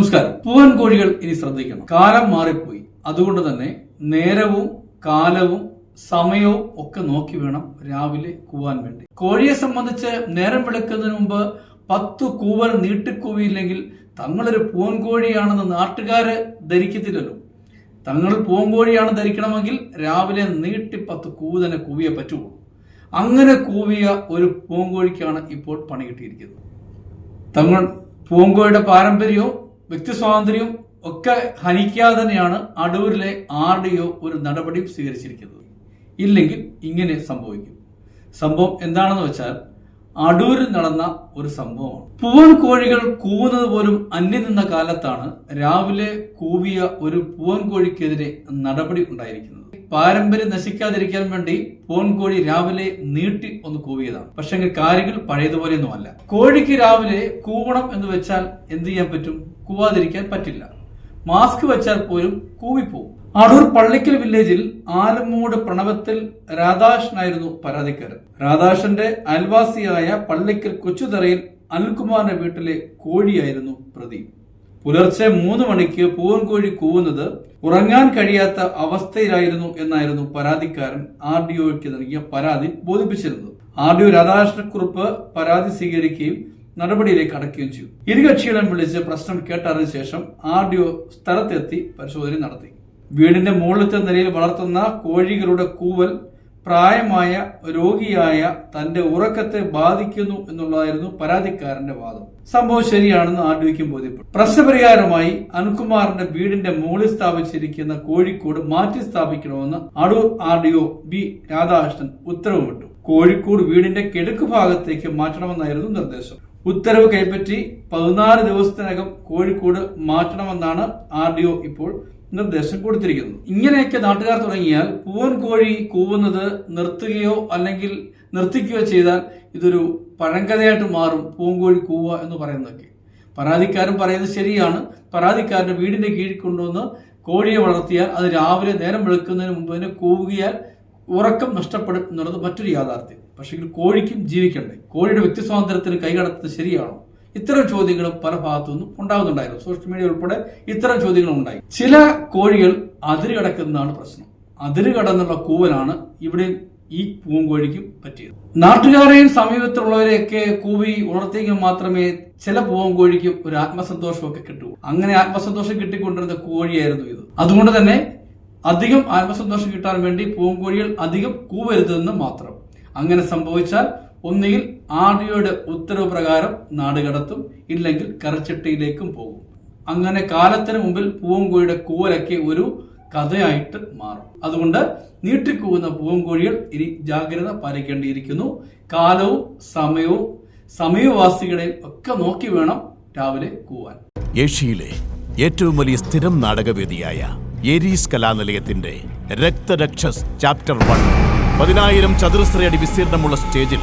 നമസ്കാരം. പൂവൻ കോഴികൾ ഇനി ശ്രദ്ധിക്കണം. കാലം മാറിപ്പോയി. അതുകൊണ്ട് തന്നെ നേരവും കാലവും സമയവും ഒക്കെ നോക്കി വേണം രാവിലെ കൂവാൻ വേണ്ടി. കോഴിയെ സംബന്ധിച്ച് നേരം വെളുക്കുന്നതിന് മുമ്പ് പത്തു കൂവൽ നീട്ടിക്കൂവിയില്ലെങ്കിൽ തങ്ങളൊരു പൂവൻ കോഴിയാണെന്ന് നാട്ടുകാര് ധരിക്കത്തില്ലല്ലോ. തങ്ങൾ പൂവൻ കോഴിയാണ് ധരിക്കണമെങ്കിൽ രാവിലെ നീട്ടി പത്ത് കൂവ് തന്നെ കൂവിയേ പറ്റുള്ളൂ. അങ്ങനെ കൂവിയ ഒരു പൂങ്കോഴിക്കാണ് ഇപ്പോൾ പണി കിട്ടിയിരിക്കുന്നത്. തങ്ങൾ പൂങ്കോഴിയുടെ പാരമ്പര്യവും വ്യക്തി സ്വാതന്ത്ര്യം ഒക്കെ ഹനിക്കാതെ തന്നെയാണ് അടൂരിലെ ആർ ഡി ഒ ഒരു നടപടിയും സ്വീകരിച്ചിരിക്കുന്നത്. ഇല്ലെങ്കിൽ ഇങ്ങനെ സംഭവിക്കും. സംഭവം എന്താണെന്ന് വെച്ചാൽ അടൂരിൽ നടന്ന ഒരു സംഭവമാണ്. പൂവൻ കോഴികൾ കൂവുന്നത് പോലും അന്യം നിന്ന കാലത്താണ് രാവിലെ കൂവിയ ഒരു പൂവൻ കോഴിക്കെതിരെ നടപടി ഉണ്ടായിരിക്കുന്നത്. പാരമ്പര്യം നശിക്കാതിരിക്കാൻ വേണ്ടി പോൺ കോഴി രാവിലെ നീട്ടി ഒന്ന് കൂവിയതാണ്. പക്ഷെങ്കിൽ കാര്യങ്ങൾ പഴയതുപോലെയൊന്നും അല്ല. കോഴിക്ക് രാവിലെ കൂവണം എന്ന് വെച്ചാൽ എന്ത് ചെയ്യാൻ പറ്റും? കൂവാതിരിക്കാൻ പറ്റില്ല. മാസ്ക് വെച്ചാൽ പോലും കൂവിപ്പോവും. അടൂർ പള്ളിക്കൽ വില്ലേജിൽ ആലമ്മൂട് പ്രണവത്തിൽ രാധാകൃഷ്ണനായിരുന്നു പരാതിക്കാരൻ. രാധാകൃഷ്ണന്റെ അയൽവാസിയായ പള്ളിക്കൽ കൊച്ചുതറയിൽ അനിൽകുമാറിന്റെ വീട്ടിലെ കോഴിയായിരുന്നു പ്രതി. പുലർച്ചെ മൂന്ന് മണിക്ക് പൂവൻകോഴി കൂവുന്നത് ഉറങ്ങാൻ കഴിയാത്ത അവസ്ഥയിലായിരുന്നു എന്നായിരുന്നു പരാതിക്കാരൻ ആർ ഡി ഒക്ക് നൽകിയ പരാതി ബോധിപ്പിച്ചിരുന്നത്. ആർ ഡി ഒ രാധാകൃഷ്ണക്കുറിപ്പ് പരാതി സ്വീകരിക്കുകയും നടപടിയിലേക്ക് അടക്കുകയും ചെയ്തു. ഇരുകക്ഷികളെ വിളിച്ച് പ്രശ്നം കേട്ടറിഞ്ഞ ശേഷം ആർ ഡി ഒ സ്ഥലത്തെത്തി പരിശോധന നടത്തി. വീടിന്റെ മുകളിലത്തെ നിലയിൽ വളർത്തുന്ന കോഴികളുടെ കൂവൽ പ്രായമായ രോഗിയായ തന്റെ ഉറക്കത്തെ ബാധിക്കുന്നു എന്നുള്ളതായിരുന്നു പരാതിക്കാരന്റെ വാദം. സംഭവം ശരിയാണെന്ന് ആഡ്വിക്കും ബോധ്യപ്പെട്ടു. പ്രശ്നപരിഹാരമായി അനുകുമാറിന്റെ വീടിന്റെ മുകളിൽ സ്ഥാപിച്ചിരിക്കുന്ന കോഴിക്കോട് മാറ്റി സ്ഥാപിക്കണമെന്ന് Adoor R D O B Radhakrishnan ഉത്തരവിട്ടു. കോഴിക്കോട് വീടിന്റെ കിഴക്ക് ഭാഗത്തേക്ക് മാറ്റണമെന്നായിരുന്നു നിർദ്ദേശം. ഉത്തരവ് കൈപ്പറ്റി പതിനാല് ദിവസത്തിനകം കോഴിക്കോട് മാറ്റണമെന്നാണ് ആർ ഇപ്പോൾ നിർദ്ദേശം കൊടുത്തിരിക്കുന്നു. ഇങ്ങനെയൊക്കെ നാട്ടുകാർ തുടങ്ങിയാൽ പൂവൻ കോഴി കൂവുന്നത് നിർത്തുകയോ അല്ലെങ്കിൽ നിർത്തിക്കുകയോ ചെയ്താൽ ഇതൊരു പഴങ്കഥയായിട്ട് മാറും പൂവൻകോഴി കൂവുക എന്ന് പറയുന്നതൊക്കെ. പരാതിക്കാരൻ പറയുന്നത് ശരിയാണ്. പരാതിക്കാരന്റെ വീടിന്റെ കീഴിൽ കൊണ്ടുവന്ന് കോഴിയെ വളർത്തിയാൽ അത് രാവിലെ നേരം വെളുക്കുന്നതിന് മുമ്പ് തന്നെ കൂവുകയാൽ ഉറക്കം നഷ്ടപ്പെടും എന്നുള്ളത് മറ്റൊരു യാഥാർത്ഥ്യം. പക്ഷേ കോഴിക്കും ജീവിക്കണ്ടേ? കോഴിയുടെ വ്യക്തി സ്വാതന്ത്ര്യത്തിന് കൈകടത്തുന്നത് ശരിയാണോ? ഇത്തരം ചോദ്യങ്ങൾ പല ഭാഗത്തു നിന്നും ഉണ്ടാകുന്നുണ്ടായിരുന്നു. സോഷ്യൽ മീഡിയ ഉൾപ്പെടെ ഇത്തരം ചോദ്യങ്ങളും ഉണ്ടായി. ചില കോഴികൾ അതിര് കടക്കുന്നതാണ് പ്രശ്നം. അതിര് കടന്നുള്ള കൂവലാണ് ഇവിടെ ഈ പൂവൻകോഴിക്കും പറ്റിയത്. നാട്ടുകാരെയും സമീപത്തുള്ളവരെയൊക്കെ കൂവി ഉണർത്തിയെങ്കിൽ മാത്രമേ ചില പൂവൻകോഴിക്കും ഒരു ആത്മസന്തോഷമൊക്കെ കിട്ടൂ അങ്ങനെ ആത്മസന്തോഷം കിട്ടിക്കൊണ്ടിരുന്ന കോഴിയായിരുന്നു ഇത്. അതുകൊണ്ട് തന്നെ അധികം ആത്മസന്തോഷം കിട്ടാൻ വേണ്ടി പൂവൻകോഴികൾ അധികം കൂവരുതെന്ന് മാത്രം. അങ്ങനെ സംഭവിച്ചാൽ ഒന്നുകിൽ ആർ ഡിഒയുടെ ഉത്തരവ് പ്രകാരം നാട് കടത്തും ഇല്ലെങ്കിൽ കരച്ചട്ടിയിലേക്കും പോകും. അങ്ങനെ കാലത്തിന് മുമ്പിൽ പൂവൻകോഴിയുടെ കൂവലൊക്കെ ഒരു കഥയായിട്ട് മാറും. അതുകൊണ്ട് നീട്ടിക്കൂവുന്ന പൂവൻകോഴികൾ ഇനി ജാഗ്രത പാലിക്കേണ്ടിയിരിക്കുന്നു. കാലവും സമയവും സമയവാസികളെയും ഒക്കെ നോക്കി വേണം രാവിലെ കൂവാൻ. ഏഷ്യയിലെ ഏറ്റവും വലിയ സ്ഥിരം നാടകവേദിയായ ഏരീസ് കലാനിലയത്തിന്റെ രക്തരക്ഷസ് ചാപ്റ്റർ വൺ. പതിനായിരം ചതുരശ്രയടി വിസ്തീർണമുള്ള സ്റ്റേജിൽ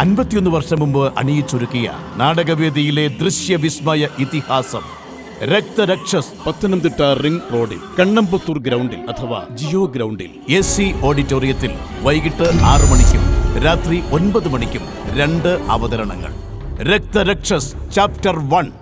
അൻപത്തിയൊന്ന് വർഷം മുമ്പ് അണിയിച്ചൊരുക്കിയ നാടകവേദിയിലെ ദൃശ്യവിസ്മയ ഇതിഹാസം രക്തരക്ഷസ് പത്തനംതിട്ട റിംഗ് റോഡിൽ കണ്ണമ്പത്തൂർ ഗ്രൗണ്ടിൽ അഥവാ ജിയോ ഗ്രൗണ്ടിൽ. എസ് സി ഓഡിറ്റോറിയത്തിൽ വൈകിട്ട് ആറു മണിക്കും രാത്രി ഒൻപത് മണിക്കും രണ്ട് അവതരണങ്ങൾ. Raktharakshas chapter one.